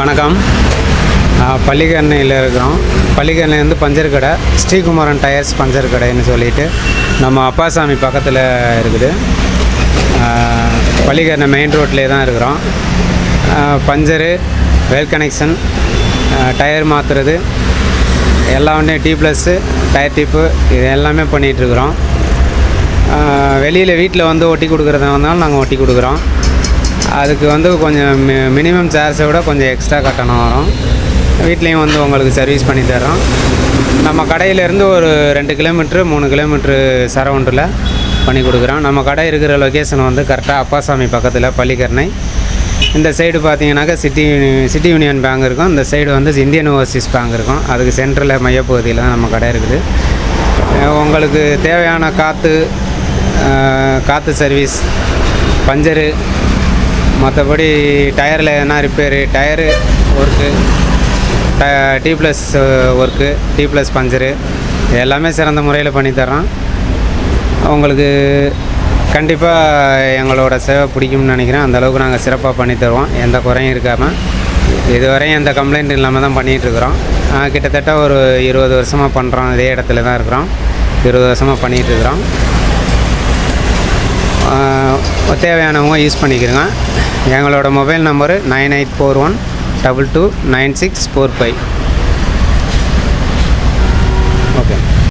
வணக்கம். பள்ளிக்கண்ணையில் இருக்கிறோம். பள்ளிக்கரணையிலேருந்து பஞ்சர் கடை ஸ்ரீகுமாரன் டயர்ஸ் பஞ்சர் கடைன்னு சொல்லிட்டு நம்ம அப்பாசாமி பக்கத்தில் இருக்குது. பள்ளிக்கண்ணை மெயின் ரோட்லேயே தான் இருக்கிறோம். பஞ்சரு வெல் கனெக்ஷன் டயர் மாற்றுறது எல்லா ஒன்றையும் டீ ப்ளஸ்ஸு டயர் டிப்பு இது எல்லாமே பண்ணிகிட்ருக்குறோம் வெளியில் வீட்டில் வந்து ஒட்டி கொடுக்குறதா இருந்தாலும் நாங்கள் ஒட்டி கொடுக்குறோம். அதுக்கு வந்து கொஞ்சம் மி மினிமம் சார்ஜை விட கொஞ்சம் எக்ஸ்ட்ரா கட்டணம் வரும். வீட்லேயும் வந்து உங்களுக்கு சர்வீஸ் பண்ணி தரோம் நம்ம கடையிலேருந்து ஒரு ரெண்டு கிலோமீட்ரு மூணு கிலோமீட்ரு சரௌண்டில் பண்ணி கொடுக்குறோம். நம்ம கடை இருக்கிற லொக்கேஷன் வந்து கரெக்டாக அப்பாசாமி பக்கத்தில் பள்ளிக்கரணை. இந்த சைடு பார்த்தீங்கன்னாக்கா சிட்டி சிட்டி யூனியன் பேங்க் இருக்கும். இந்த சைடு வந்து இந்தியன் ஓவர்சீஸ் பேங்க் இருக்கும். அதுக்கு சென்டரில் மையப்பகுதியில் தான் நம்ம கடை இருக்குது. உங்களுக்கு தேவையான காற்று காற்று சர்வீஸ் பஞ்சரு மற்றபடி டயரில் எதனா ரிப்பேரு டயரு ஒர்க்கு ட T plus work T plus puncture எல்லாமே சிறந்த முறையில் பண்ணித்தரோம் உங்களுக்கு கண்டிப்பாக எங்களோட சேவை பிடிக்கும்னு நினைக்கிறேன். அந்தளவுக்கு நாங்கள் சிறப்பாக பண்ணித்தருவோம் எந்த குறையும் இருக்காமல் இதுவரையும் எந்த கம்ப்ளைண்ட் இல்லாமல் தான் பண்ணிகிட்ருக்குறோம் கிட்டத்தட்ட ஒரு இருபது வருஷமாக பண்ணுறோம் இதே இடத்துல தான் இருக்கிறோம். இருபது வருஷமாக பண்ணிகிட்ருக்குறோம் தேவையானவங்க யூஸ் பண்ணிக்கிறோங்க. எங்களோட mobile number nine eight four one double two nine six four five.